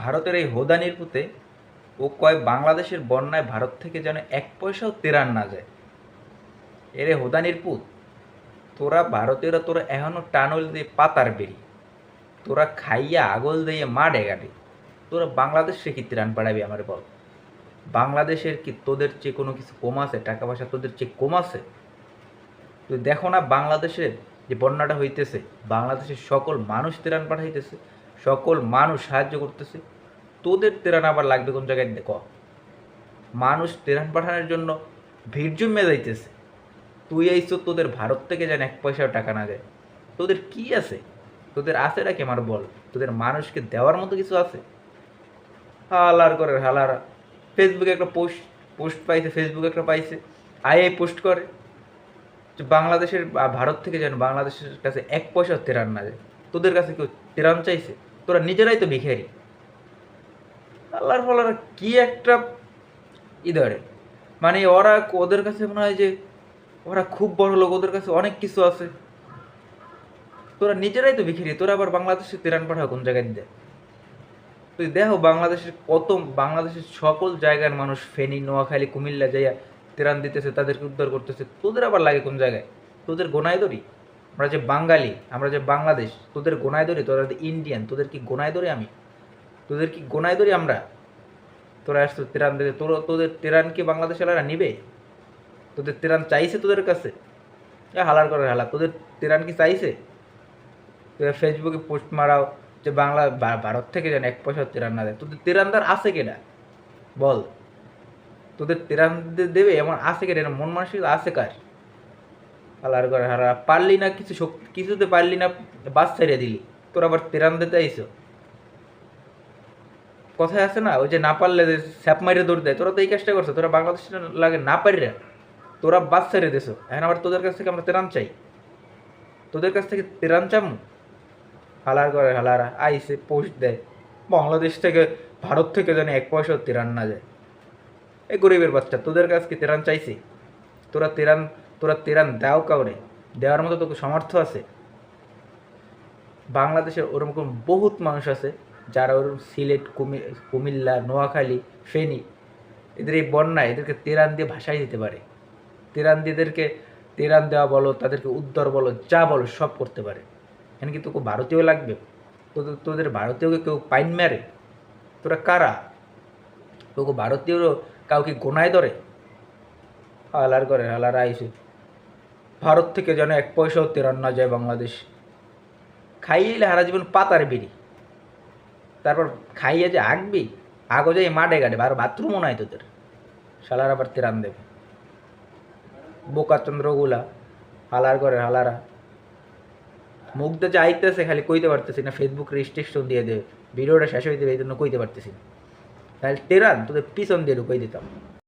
ভারতের এই হোদানির পুঁতে ও কয় বাংলাদেশের বন্যায় ভারত থেকে যেন এক পয়সাও তেরান না যায়। এরে হোদানির পুত, তোরা ভারতীয়রা তোরা এখনও টানল দিয়ে পাতার বেরি তোরা খাইয়া আগল দিয়ে মা ডেগাবি তোরা বাংলাদেশে কি ত্রাণ পাড়াবি আমার বল? বাংলাদেশের কি তোদের চেয়ে কোনো কিছু কম আছে? টাকা পয়সা তোদের চেয়ে কম আছে? তুই দেখো না বাংলাদেশে যে বন্যাটা হইতেছে, বাংলাদেশের সকল মানুষ ত্রাণ পাঠাইতেছে সকল মানুষ সাহায্য করতেছে। তোদের ত্রাণ আবার লাগবে কোন জায়গায়? দেখ মানুষ তেরান পাঠানোর জন্য ভিড় জমে যাইতেছে। তুই আইসো তোদের ভারত থেকে যেন এক পয়সাও টাকা না যায় তোদের কি আছে? তোদের আছে নাকি আমার বল? তোদের মানুষকে দেওয়ার মতো কিছু আছে? হালার করে হালারা। ফেসবুকে একটা পোস্ট পোস্ট পাইছে ফেসবুকে একটা পাইছে। আই আই পোস্ট করে। বাংলাদেশের ভারত থেকে যেন বাংলাদেশের কাছে এক পয়সা তেরান না যায় তোদের কাছে কেউ তেরান চাইছে? তোরা নিজেরাই তো ভিখারি আল্লাহর ফলারা কি একটা ই ধরে। মানে ওরা ওদের কাছে মনে হয় যে, ওরা খুব বড় লোক, ওদের কাছে অনেক কিছু আছে। তোরা নিজেরাই তো ভিখারি তোরা আবার বাংলাদেশে তেরান পাঠা কোন জায়গায় দেয় তুই দেখো বাংলাদেশের কত, বাংলাদেশের সকল জায়গার মানুষ ফেনী, নোয়াখালী, কুমিল্লা যাইয়া তেরান দিতেছে, তাদেরকে উদ্ধার করতেছে। তোদের আবার লাগে কোন জায়গায়? তোদের গোনায় ধরি আমরা যে বাঙালি, আমরা যে বাংলাদেশ, তোদের গোনায় ধরি, তোরা ইন্ডিয়ান তোদের কি গোনায় ধরি আমি? তোদের কি গোনায় ধরি আমরা? তোরা আসতো তেরান দিতে তোর, তোদের তেরান কি বাংলাদেশের নিবে? তোদের তেরান চাইছে তোদের কাছে? এ হালার করে হালা, তোদের তেরান কি চাইছে? তোরা ফেসবুকে পোস্ট মারাও যে বাংলা ভারত থেকে যেন এক পয়সা তেরান না দেয়। তোদের তেরানদার আছে কেডা? বল। তোদের তেরান দেবে, এমন আছে এরম মন মানসিক আছে কার? হালার করে হারা, পারলি না কিছু শক্তি, কিছুতে পারলি না, বাস ছেড়ে দিলি। তোর আবার তেরান দিতে আইসো। কথায় আছে না, ওই যে না পারলে স্যাপ মাইরে দৌড় দেয়, তোরা তো এই কাজটা করছ, তোরা বাংলাদেশের লাগে না পারি তোরা বাস ছেড়ে দিছো। এখন আবার তোদের কাছ থেকে আমরা তেরান চাই। তোদের কাছ থেকে তেরান চামু। হালার করে হালারা আইসে পোস্ট দেয়, বাংলাদেশ থেকে, ভারত থেকে যেন এক পয়সাও তেরান না যায়। এই গরিবের বাচ্চা, তোদের কাছ কি তেরান চাইছি? তোরা তেরান তোরা তেরান দাও কাউরে, দেওয়ার মতো তোকে সামর্থ্য আছে? বাংলাদেশের ওরকম বহুত মানুষ আছে যারা ওরকম সিলেট, কুমি- কুমিল্লা, নোয়াখালী, ফেনী, এদের এই বন্যায় এদেরকে তেরান দিয়ে ভাসাই দিতে পারে। তেরান দিয়ে এদেরকে তেরান দেওয়া বলো, তাদেরকে উদ্ধার বলো, যা বলো, সব করতে পারে। এখানে কি তোকে ভারতীয় লাগবে? তোদের তোদের ভারতীয়কে কেউ পাইন মেরে? তোরা কারা? তোকে ভারতীয় কাউকে গোনায় ধরে? হালার করে, হালার আইসে। ভারত থেকে যেন এক পয়সাও তেরান না যায় বাংলাদেশ। খাইয়ে হারা জীবন পাতার বিড়ি। তারপর খাইয়ে যে আঁকবি আগো যাই মাঠে গাড়ে আর বাথরুমও নাই তোদের। শালার আবার তেরান দেবে। বোকা চন্দ্রগুলা হালার করে হালারা। মুখটা যে আইতেছে, খালি কইতে পারতেছি না ফেসবুক রেজিস্ট্রেশন দিয়ে দেবে ভিডিওটা শেষ হয়ে দেবে, এই জন্য কইতে পারতেছি না। তাহলে তেরান, তোদের পিছন দিয়ে ঢুকাই দিতাম।